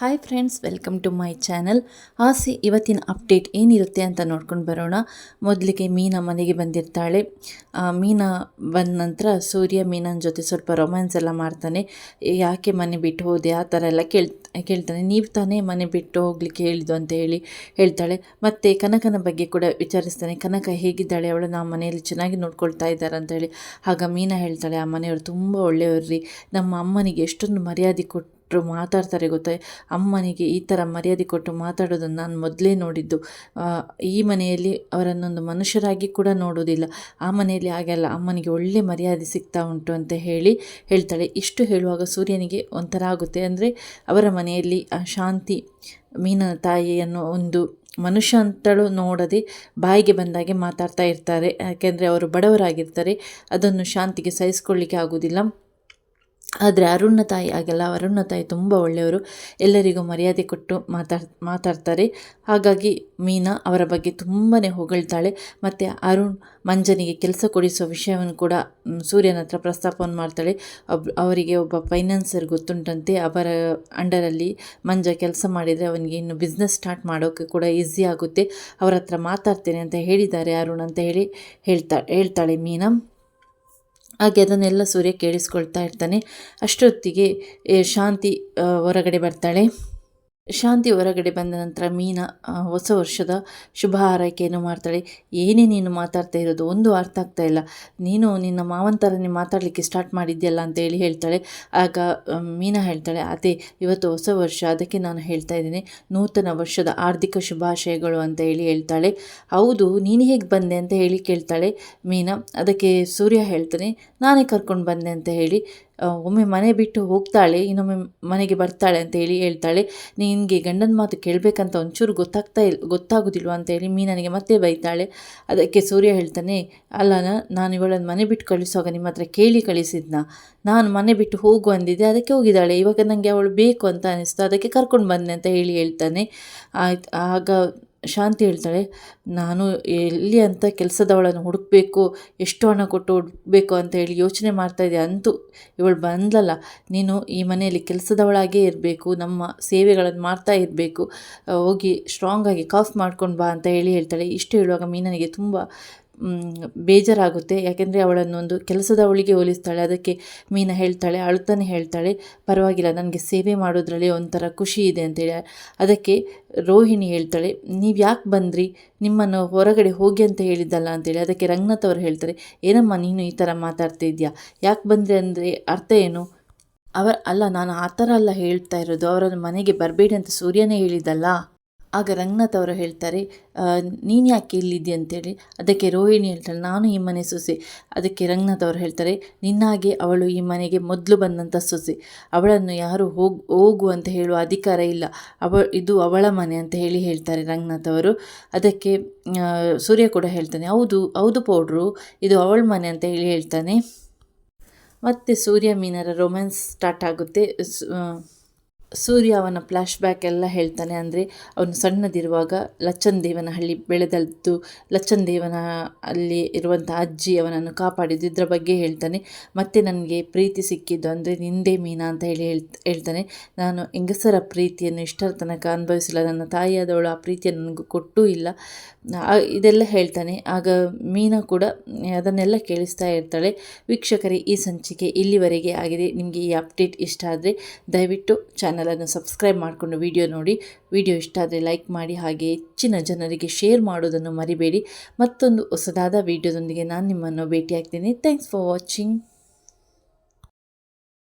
Hi friends welcome to my channel ಆಸೆ, ಇವತ್ತಿನ update ಏನಿರುತ್ತೆ ಅಂತ ನೋಡ್ಕೊಂಡು ಬರೋಣ. ಮೊದಲಿಗೆ ಮೀನಾ ಮನೆಗೆ ಬಂದಿರ್ತಾಳೆ. ಮೀನಾ ಬಂದ ನಂತರ ಸೂರ್ಯ ಮೀನನ ಜೊತೆ ಸ್ವಲ್ಪ ರೊಮ್ಯಾನ್ಸ್ ಎಲ್ಲ ಮಾಡ್ತಾನೆ. ಯಾಕೆ ಮನೆ ಬಿಟ್ಟು ಹೋದೆ? ಆ ಥರ ಎಲ್ಲ ಕೇಳ್, ಕೇಳ್ತಾನೆ. ನೀವು ತಾನೇ ಮನೆ ಬಿಟ್ಟು ಹೋಗ್ಲಿಕ್ಕೆ ಹೇಳಿದ್ದು ಅಂತ ಹೇಳಿ ಹೇಳ್ತಾಳೆ. ಮತ್ತು ಕನಕನ ಬಗ್ಗೆ ಕೂಡ ವಿಚಾರಿಸ್ತಾನೆ. ಕನಕ ಹೇಗಿದ್ದಾಳೆ? ಅವಳು ನಮ್ಮ ಮನೆಯಲ್ಲಿ ಚೆನ್ನಾಗಿ ನೋಡ್ಕೊಳ್ತಾ ಇದ್ದಾರೆ ಅಂತ ಹೇಳಿ. ಆಗ ಮೀನಾ ಹೇಳ್ತಾಳೆ, ಆ ಮನೆಯವರು ತುಂಬ ಒಳ್ಳೆಯವ್ರಿ ನಮ್ಮ ಅಮ್ಮನಿಗೆ ಎಷ್ಟೊಂದು ಮರ್ಯಾದೆ ಕೊಟ್ಟರು ಮಾತಾಡ್ತಾರೆ ಗೊತ್ತಾ? ಅಮ್ಮನಿಗೆ ಈ ಥರ ಮರ್ಯಾದೆ ಕೊಟ್ಟು ಮಾತಾಡೋದನ್ನು ನಾನು ಮೊದಲೇ ನೋಡಿದ್ದು. ಈ ಮನೆಯಲ್ಲಿ ಅವರನ್ನೊಂದು ಮನುಷ್ಯರಾಗಿ ಕೂಡ ನೋಡೋದಿಲ್ಲ ಆ ಮನೆಯಲ್ಲಿ ಹಾಗೆಲ್ಲ, ಅಮ್ಮನಿಗೆ ಒಳ್ಳೆ ಮರ್ಯಾದೆ ಸಿಗ್ತಾ ಉಂಟು ಅಂತ ಹೇಳಿ ಹೇಳ್ತಾಳೆ. ಇಷ್ಟು ಹೇಳುವಾಗ ಸೂರ್ಯನಿಗೆ ಒಂಥರ ಆಗುತ್ತೆ ಅಂದರೆ ಅವರ ಮನೆಯಲ್ಲಿ ಆ ಶಾಂತಿ ಮೀನನ ತಾಯಿಯನ್ನು ಒಂದು ಮನುಷ್ಯ ಅಂತಲೂ ನೋಡದೆ ಬಾಯಿಗೆ ಬಂದಾಗೆ ಮಾತಾಡ್ತಾ ಇರ್ತಾರೆ. ಯಾಕೆಂದರೆ ಅವರು ಬಡವರಾಗಿರ್ತಾರೆ, ಅದನ್ನು ಶಾಂತಿಗೆ ಸಹಿಸ್ಕೊಳ್ಳಿಕ್ಕೆ ಆಗೋದಿಲ್ಲ ಆದರೆ ಅರುಣ್ನ ತಾಯಿ ಆಗಲ್ಲ ಅರುಣ್ನ ತಾಯಿ ತುಂಬ ಒಳ್ಳೆಯವರು. ಎಲ್ಲರಿಗೂ ಮರ್ಯಾದೆ ಕೊಟ್ಟು ಮಾತಾಡ್, ಮಾತಾಡ್ತಾರೆ. ಹಾಗಾಗಿ ಮೀನಾ ಅವರ ಬಗ್ಗೆ ತುಂಬಾ ಹೊಗಳ್ತಾಳೆ. ಮತ್ತು ಅರುಣ್ ಮಂಜನಿಗೆ ಕೆಲಸ ಕೊಡಿಸುವ ವಿಷಯವನ್ನು ಕೂಡ ಸೂರ್ಯನ ಹತ್ರ ಪ್ರಸ್ತಾಪವನ್ನು ಮಾಡ್ತಾಳೆ. ಒಬ್ ಅವರಿಗೆ ಒಬ್ಬ ಫೈನಾನ್ಸರ್ ಗೊತ್ತುಂಟಂತೆ. ಅವರ ಅಂಡರಲ್ಲಿ ಮಂಜ ಕೆಲಸ ಮಾಡಿದರೆ ಅವನಿಗೆ ಇನ್ನು ಬಿಸ್ನೆಸ್ ಸ್ಟಾರ್ಟ್ ಮಾಡೋಕ್ಕೆ ಕೂಡ ಈಸಿ ಆಗುತ್ತೆ. ಅವರ ಹತ್ರ ಮಾತಾಡ್ತೇನೆ ಅಂತ ಹೇಳಿದ್ದಾರೆ ಅರುಣ್ ಅಂತ ಹೇಳಿ ಹೇಳ್ತಾ, ಹೇಳ್ತಾಳೆ ಮೀನಾ. ಹಾಗೆ ಅದನ್ನೆಲ್ಲ ಸೂರ್ಯ ಕೇಳಿಸ್ಕೊಳ್ತಾ ಇರ್ತಾನೆ. ಅಷ್ಟೊತ್ತಿಗೆ ಶಾಂತಿ ಹೊರಗಡೆ ಬರ್ತಾಳೆ. ಶಾಂತಿ ಹೊರಗಡೆ ಬಂದ ನಂತರ ಮೀನಾ ಹೊಸ ವರ್ಷದ ಶುಭ ಹಾರೈಕೆಯನ್ನು ಮಾಡ್ತಾಳೆ. ಏನೇ ನೀನು ಮಾತಾಡ್ತಾ ಇರೋದು, ಒಂದು ಅರ್ಥ ಆಗ್ತಾ ಇಲ್ಲ. ನೀನು ನಿನ್ನ ಮಾವನ ಥರನೇ ಮಾತಾಡಲಿಕ್ಕೆ ಸ್ಟಾರ್ಟ್ ಮಾಡಿದ್ಯಲ್ಲ ಅಂತ ಹೇಳಿ ಹೇಳ್ತಾಳೆ. ಆಗ ಮೀನಾ ಹೇಳ್ತಾಳೆ, ಅದೇ, ಇವತ್ತು ಹೊಸ ವರ್ಷ, ಅದಕ್ಕೆ ನಾನು ಹೇಳ್ತಾ ಇದ್ದೀನಿ. ನೂತನ ವರ್ಷದ ಆರ್ಥಿಕ ಶುಭಾಶಯಗಳು ಅಂತ ಹೇಳಿ ಹೇಳ್ತಾಳೆ. ಹೌದು, ನೀನು ಹೇಗೆ ಬಂದೆ ಅಂತ ಹೇಳಿ ಕೇಳ್ತಾಳೆ ಮೀನಾ. ಅದಕ್ಕೆ ಸೂರ್ಯ ಹೇಳ್ತಾನೆ, ನಾನೇ ಕರ್ಕೊಂಡು ಬಂದೆ ಅಂತ ಹೇಳಿ. ಒಮ್ಮೆ ಮನೆ ಬಿಟ್ಟು ಹೋಗ್ತಾಳೆ, ಇನ್ನೊಮ್ಮೆ ಮನೆಗೆ ಬರ್ತಾಳೆ ಅಂತ ಹೇಳಿ ಹೇಳ್ತಾಳೆ ನಿನಗೆ ಗಂಡನ ಮಾತು ಕೇಳಬೇಕಂತ ಒಂಚೂರು ಗೊತ್ತಾಗ್ತಾ ಇಲ್ಲ ಗೊತ್ತಾಗೋದಿಲ್ವ ಅಂತ ಹೇಳಿ ಮೀನನಿಗೆ ಮತ್ತೆ ಬೈತಾಳೆ. ಅದಕ್ಕೆ ಸೂರ್ಯ ಹೇಳ್ತಾನೆ, ಅಲ್ಲ ನಾನು ಇವಳನ್ನು ಮನೆ ಬಿಟ್ಟು ಕಳಿಸುವಾಗ ನಿಮ್ಮ ಹತ್ರ ಕೇಳಿ ಕಳಿಸಿದ್ನ. ನಾನು ಮನೆ ಬಿಟ್ಟು ಹೋಗು ಅಂದಿದ್ದೆ, ಅದಕ್ಕೆ ಹೋಗಿದ್ದಾಳೆ. ಇವಾಗ ನನಗೆ ಅವಳು ಬೇಕು ಅಂತ ಅನ್ನಿಸ್ತು ಅದಕ್ಕೆ ಕರ್ಕೊಂಡು ಬಂದೆ ಅಂತ ಹೇಳಿ ಹೇಳ್ತಾನೆ. ಆಯ್ತು, ಆಗ ಶಾಂತಿ ಹೇಳ್ತಾಳೆ, ನಾನು ಎಲ್ಲಿ ಅಂತ ಕೆಲಸದವಳನ್ನು ಹುಡುಕಬೇಕು, ಎಷ್ಟು ಹಣ ಕೊಟ್ಟು ಹುಡುಕಬೇಕು ಅಂತ ಹೇಳಿ ಯೋಚನೆ ಮಾಡ್ತಾ ಇದ್ದೆ. ಅಂತೂ ಇವಳು ಬಂದಲ್ಲ ನೀನು ಈ ಮನೆಯಲ್ಲಿ ಕೆಲಸದವಳಾಗೇ ಇರಬೇಕು, ನಮ್ಮ ಸೇವೆಗಳನ್ನು ಮಾಡ್ತಾ ಇರಬೇಕು, ಹೋಗಿ ಸ್ಟ್ರಾಂಗಾಗಿ ಕಾಫ್ ಮಾಡ್ಕೊಂಡು ಬಾ ಅಂತ ಹೇಳಿ ಹೇಳ್ತಾಳೆ. ಇಷ್ಟು ಹೇಳುವಾಗ ಮೀನನಿಗೆ ತುಂಬ ಬೇಜಾರಾಗುತ್ತೆ. ಯಾಕೆಂದರೆ ಅವಳನ್ನು ಒಂದು ಕೆಲಸದ ಅವಳಿಗೆ ಹೋಲಿಸ್ತಾಳೆ, ಅದಕ್ಕೆ ಮೀನ ಹೇಳ್ತಾಳೆ, ಅಳುತ್ತಾನೆ ಹೇಳ್ತಾಳೆ, ಪರವಾಗಿಲ್ಲ, ನನಗೆ ಸೇವೆ ಮಾಡೋದ್ರಲ್ಲಿ ಒಂಥರ ಖುಷಿ ಇದೆ ಅಂತೇಳಿ ಅದಕ್ಕೆ ರೋಹಿಣಿ ಹೇಳ್ತಾಳೆ, ನೀವು ಯಾಕೆ ಬಂದ್ರಿ? ನಿಮ್ಮನ್ನು ಹೊರಗಡೆ ಹೋಗಿ ಅಂತ ಹೇಳಿದ್ದಲ್ಲ ಅಂತೇಳಿ ಅದಕ್ಕೆ ರಂಗನಾಥ್ ಅವರು ಹೇಳ್ತಾರೆ, ಏನಮ್ಮ, ನೀನು ಈ ಥರ ಮಾತಾಡ್ತಿದ್ಯಾ ಯಾಕೆ ಬಂದ್ರಿ ಅಂದರೆ ಅರ್ಥ ಏನು? ಅವರ, ಅಲ್ಲ, ನಾನು ಆ ಥರ ಅಲ್ಲ ಹೇಳ್ತಾ ಇರೋದು. ಅವರನ್ನು ಮನೆಗೆ ಬರಬೇಡಿ ಅಂತ ಸೂರ್ಯನೇ ಹೇಳಿದ್ದಲ್ಲ. ಆಗ ರಂಗನಾಥ್ ಅವರು ಹೇಳ್ತಾರೆ ನೀನು ಯಾಕೆ ಇಲ್ಲಿದ್ದೆ ಅಂತೇಳಿ? ಅದಕ್ಕೆ ರೋಹಿಣಿ ಹೇಳ್ತಾಳೆ, ನಾನು ಈ ಮನೆ ಸೊಸೆ. ಅದಕ್ಕೆ ರಂಗನಾಥ್ ಅವರು ಹೇಳ್ತಾರೆ, ನಿನ್ನಾಗೆ ಅವಳು ಈ ಮನೆಗೆ ಮೊದಲು ಬಂದಂಥ ಸೊಸೆ. ಅವಳನ್ನು ಯಾರು ಹೋಗು ಹೋಗು ಅಂತ ಹೇಳುವ ಅಧಿಕಾರ ಇಲ್ಲ. ಅವ, ಇದು ಅವಳ ಮನೆ ಅಂತ ಹೇಳಿ ಹೇಳ್ತಾರೆ ರಂಗನಾಥ್ ಅವರು. ಅದಕ್ಕೆ ಸೂರ್ಯ ಕೂಡ ಹೇಳ್ತಾನೆ, ಹೌದು ಹೌದು ಪೌಡ್ರು, ಇದು ಅವಳ ಮನೆ ಅಂತ ಹೇಳಿ ಹೇಳ್ತಾನೆ. ಮತ್ತು ಸೂರ್ಯ ಮೀನರ ರೊಮ್ಯಾನ್ಸ್ ಸ್ಟಾರ್ಟ್ ಆಗುತ್ತೆ. ಸೂರ್ಯ ಅವನ ಫ್ಲ್ಯಾಶ್ ಬ್ಯಾಕ್ ಎಲ್ಲ ಹೇಳ್ತಾನೆ ಅಂದರೆ ಅವನು ಸಣ್ಣದಿರುವಾಗ ಲಚ್ಚನ್ ದೇವನಹಳ್ಳಿ ಬೆಳೆದದ್ದು ಲಚ್ಚನ್ ದೇವನ ಅಲ್ಲಿ ಇರುವಂಥ ಅಜ್ಜಿ ಅವನನ್ನು ಕಾಪಾಡಿದ್ದು ಇದರ ಬಗ್ಗೆ ಹೇಳ್ತಾನೆ. ಮತ್ತು ನನಗೆ ಪ್ರೀತಿ ಸಿಕ್ಕಿದ್ದು ಅಂದರೆ ನಿಂದೇ ಮೀನಾ ಅಂತ ಹೇಳಿ ಹೇಳ್, ಹೇಳ್ತಾನೆ. ನಾನು ಹೆಂಗಸರ ಪ್ರೀತಿಯನ್ನು ಇಷ್ಟರ ತನಕ ಅನುಭವಿಸಿಲ್ಲ. ನನ್ನ ತಾಯಿಯಾದವಳು ಆ ಪ್ರೀತಿಯನ್ನು ನನಗೆ ಕೊಟ್ಟೂ ಇಲ್ಲ. ಇದೆಲ್ಲ ಹೇಳ್ತಾನೆ. ಆಗ ಮೀನಾ ಕೂಡ ಅದನ್ನೆಲ್ಲ ಕೇಳಿಸ್ತಾ ಇರ್ತಾಳೆ. ವೀಕ್ಷಕರೇ, ಈ ಸಂಚಿಕೆ ಇಲ್ಲಿವರೆಗೆ ಆಗಿದೆ. ನಿಮಗೆ ಈ ಅಪ್ಡೇಟ್ ಇಷ್ಟ ಆದರೆ ದಯವಿಟ್ಟು ಚಾನಲನ್ನು ಸಬ್ಸ್ಕ್ರೈಬ್ ಮಾಡಿಕೊಂಡು ವಿಡಿಯೋ ನೋಡಿ. ವಿಡಿಯೋ ಇಷ್ಟ ಆದರೆ ಲೈಕ್ ಮಾಡಿ ಹಾಗೆ ಹೆಚ್ಚಿನ ಜನರಿಗೆ ಶೇರ್ ಮಾಡೋದನ್ನು ಮರಿಬೇಡಿ. ಮತ್ತೊಂದು ಹೊಸದಾದ ವಿಡಿಯೋದೊಂದಿಗೆ ನಾನು ನಿಮ್ಮನ್ನು ಭೇಟಿಯಾಗ್ತೀನಿ. Thanks for watching